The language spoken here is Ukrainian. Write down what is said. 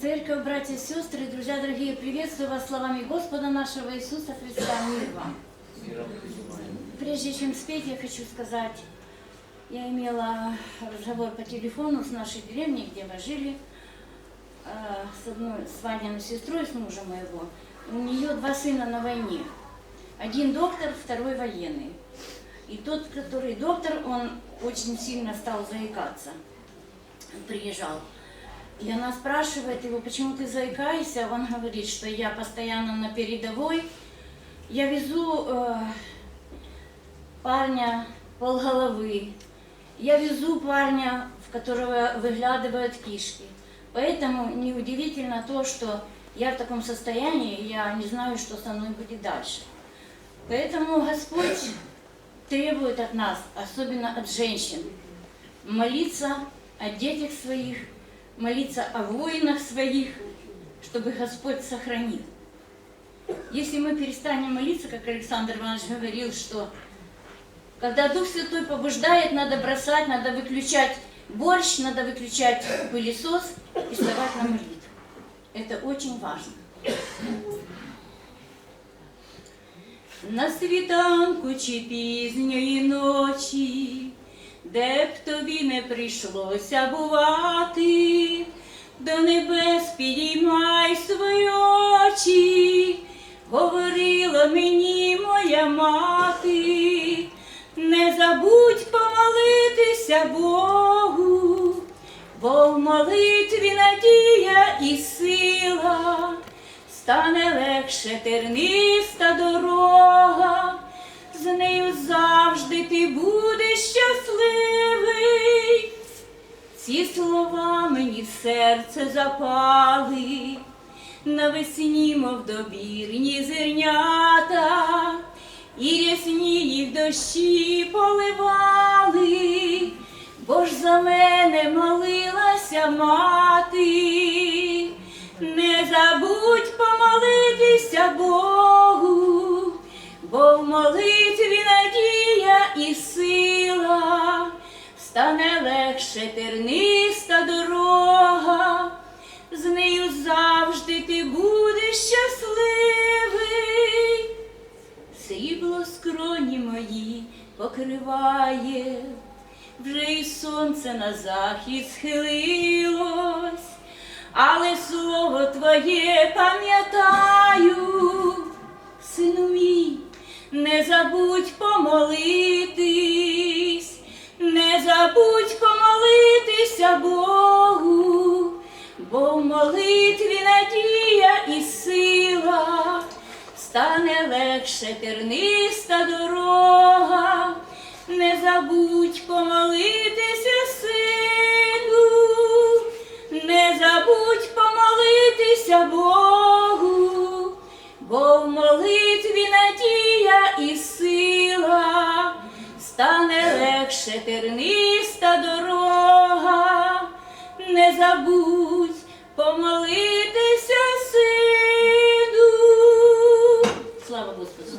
Церковь, братья и сестры, друзья дорогие, приветствую вас словами Господа нашего Иисуса Христа. Мир вам. Прежде чем спеть, я хочу сказать, я имела разговор по телефону с нашей деревней, где мы жили, э, с одной, с Ваниной сестрой, с мужем моего. У нее два сына на войне. Один доктор, второй военный. И тот, который доктор, он очень сильно стал заикаться. Приезжал. И она спрашивает его, почему ты заикаешься? Он говорит, что я постоянно на передовой. Я везу э, парня полголовы. Я везу парня, в которого выглядывают кишки. Поэтому неудивительно то, что я в таком состоянии, я не знаю, что со мной будет дальше. Поэтому Господь требует от нас, особенно от женщин, молиться о детях своих, молиться о воинах своих, чтобы Господь сохранил. Если мы перестанем молиться, как Александр Иванович говорил, что когда Дух Святой побуждает, надо бросать, надо выключать борщ, надо выключать пылесос и вставать на молитву. Это очень важно. На світанку чи пізньої ночі, де б тобі не прийшлося бувати, до небес підіймай свої очі, говорила мені моя мати, не забудь помолитися Богу, бо в молитві надія і сила. Стане легше терниста дорога, з нею завжди ти будеш щасливий. Ці слова мені серце запали, навесні, мов добірні зернята, і рясні їх дощі поливали, бо ж за мене молилася мати. Не забудь помолитися Богу, стане легше терниста дорога, з нею завжди ти будеш щасливий. Срібло скроні мої покриває, вже і сонце на захід схилилось. Але слово твоє пам'ятаю, сину мій, не забудь помолитись, не забудь помолитися Богу, бо в молитві надія і сила, стане легше терниста дорога, не забудь помолитися, сину. Не забудь помолитися Богу, бо в молитві надія і сила, стане терниста дорога, не забудь помолитися, сину. Слава Господу!